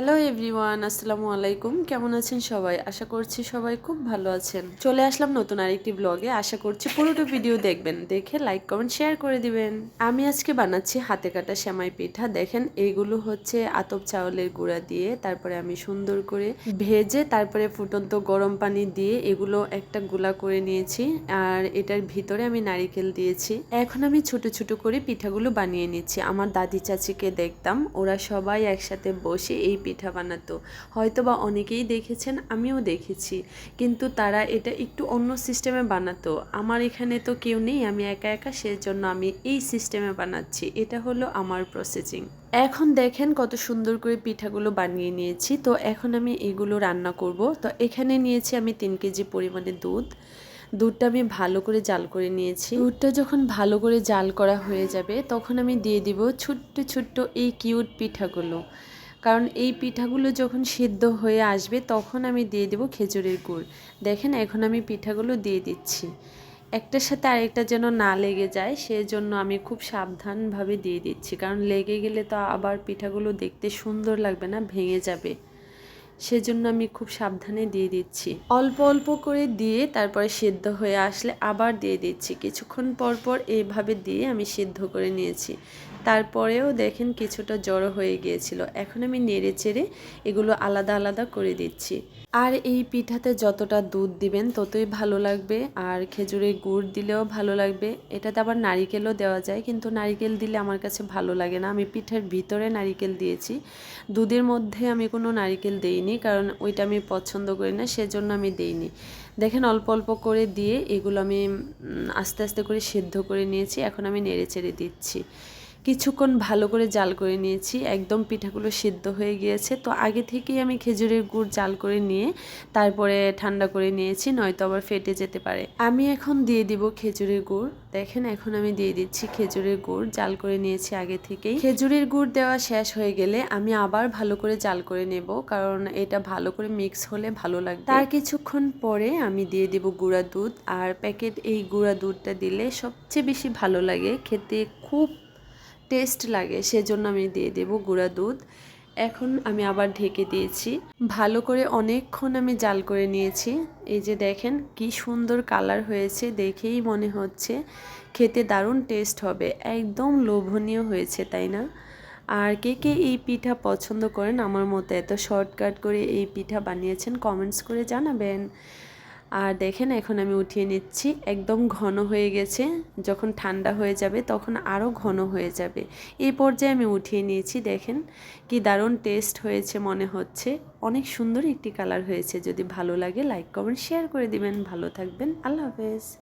Hello everyone আসসালামু আলাইকুম কেমন আছেন সবাই? আশা করছি সবাই খুব ভালো আছেন। চলে আসলাম নতুন আরেকটি ব্লগে আশা করছি পুরোটা ভিডিও দেখবেন। দেখে লাইক কমেন্ট শেয়ার করে দিবেন। আমি আজকে বানাচ্ছি হাতে কাটা শ্যামাই পিঠা। দেখেন এইগুলো হচ্ছে আতপ চাউলের গুঁড়া দিয়ে তারপরে আমি সুন্দর করে ভেজে তারপরে ফুটন্ত গরম পানি দিয়ে এগুলো একটা গুলা করে নিয়েছি। আর এটার ভিতরে আমি নারিকেল দিয়েছি। এখন আমি ছোট ছোট করে পিঠাগুলো বানিয়ে নিচ্ছি। আমার দাদি চাচিকে দেখতাম। ওরা সবাই একসাথে বসে এই পিঠা বানাতো। হয়তো বা অনেকেই দেখেছেন, আমিও দেখেছি। কিন্তু তারা এটা একটু অন্য সিস্টেমে বানাতো। আমার এখানে তো কেউ নেই, আমি একা একা, সেজন্য আমি এই সিস্টেমে বানাচ্ছি। এটা হলো আমার প্রসেসিং এখন দেখেন কত সুন্দর করে পিঠাগুলো বানিয়ে নিয়েছি। তো এখন আমি এগুলো রান্না করব। তো এখানে নিয়েছি আমি তিন কেজি পরিমাণে দুধ। দুধটা আমি ভালো করে জাল করে নিয়েছি। দুধটা যখন ভালো করে জাল করা হয়ে যাবে, তখন আমি দিয়ে দিব ছোট্ট ছোট্ট এই কিউট পিঠাগুলো। কারণ এই পিঠাগুলো যখন সিদ্ধ হয়ে আসবে তখন আমি দিয়ে দেবো খেজুরের গুড়। দেখেন এখন আমি পিঠাগুলো দিয়ে দিচ্ছি। একটার সাথে আরেকটা যেন না লেগে যায় সেজন্য আমি খুব সাবধানভাবে দিয়ে দিচ্ছি। কারণ লেগে গেলে তো আবার পিঠাগুলো দেখতে সুন্দর লাগবে না, ভেঙে যাবে। সেজন্য আমি খুব সাবধানে দিয়ে দিচ্ছি। অল্প অল্প করে দিয়ে তারপরে সিদ্ধ হয়ে আসলে আবার দিয়ে দিচ্ছি। কিছুক্ষণ পর পর এইভাবে দিয়ে আমি সিদ্ধ করে নিয়েছি। তারপরেও দেখেন কিছুটা জড়ো হয়ে গিয়েছিল। এখন আমি নেড়ে চেড়ে এগুলো আলাদা আলাদা করে দিচ্ছি। আর এই পিঠাতে যতটা দুধ দিবেন ততই ভালো লাগবে। আর খেজুরের গুড় দিলেও ভালো লাগবে। এটাতে আবার নারিকেলও দেওয়া যায়, কিন্তু নারিকেল দিলে আমার কাছে ভালো লাগে না। আমি পিঠার ভিতরে নারিকেল দিয়েছি। দুধের মধ্যে আমি কোনো নারিকেল দেইনি, কারণ ওইটা আমি পছন্দ করি না, সেজন্য আমি দেইনি। দেখেন অল্প অল্প করে দিয়ে এগুলো আমি আস্তে আস্তে করে সেদ্ধ করে নিয়েছি। এখন আমি নেড়ে চেড়ে দিচ্ছি। কিছুক্ষণ ভালো করে জাল করে নিয়েছি। একদম পিঠাগুলো সিদ্ধ হয়ে গিয়েছে। তো আগে থেকেই আমি খেজুরের গুড় জাল করে নিয়ে তারপরে ঠান্ডা করে নিয়েছি, নয়তো আবার ফেটে যেতে পারে। আমি এখন দিয়ে দিব খেজুরের গুড়। দেখেন, এখন আমি দিয়ে দিচ্ছি খেজুরের গুড়। জাল করে নিয়েছি আগে থেকেই। খেজুরের গুড় দেওয়া শেষ হয়ে গেলে আমি আবার ভালো করে জাল করে নেব, কারণ এটা ভালো করে মিক্স হলে ভালো লাগবে। তার কিছুক্ষণ পরে আমি দিয়ে দেব গুঁড়া দুধ। আর প্যাকেট এই গুঁড়া দুধটা দিলে সবচেয়ে বেশি ভালো লাগে। খেতে খুব টেস্ট লাগে, সেজন্য আমি দিয়ে দেব গুঁড়া দুধ। এখন আমি আবার ঢেকে দিয়েছি। ভালো করে অনেকক্ষণ আমি জাল করে নিয়েছি। এই যে দেখেন কি সুন্দর কালার হয়েছে, দেখেই মনে হচ্ছে খেতে দারুণ টেস্ট হবে। একদম লোভনীয় হয়েছে, তাই না? আর কে কে এই পিঠা পছন্দ করেন, আমার মতো এত শর্টকাট করে এই পিঠা বানিয়েছেন, কমেন্টস করে জানাবেন। আর দেখেন, এখন আমি উঠিয়ে নিচ্ছি। একদম ঘন হয়ে গেছে। যখন ঠান্ডা হয়ে যাবে, তখন আরও ঘন হয়ে যাবে। এই পর্যায়ে আমি উঠিয়ে নিয়েছি, দেখেন কি দারুণ টেস্ট হয়েছে মনে হচ্ছে। অনেক সুন্দর একটি কালার হয়েছে। যদি ভালো লাগে লাইক কমেন্ট শেয়ার করে দিবেন। ভালো থাকবেন। আল্লাহ হাফেজ।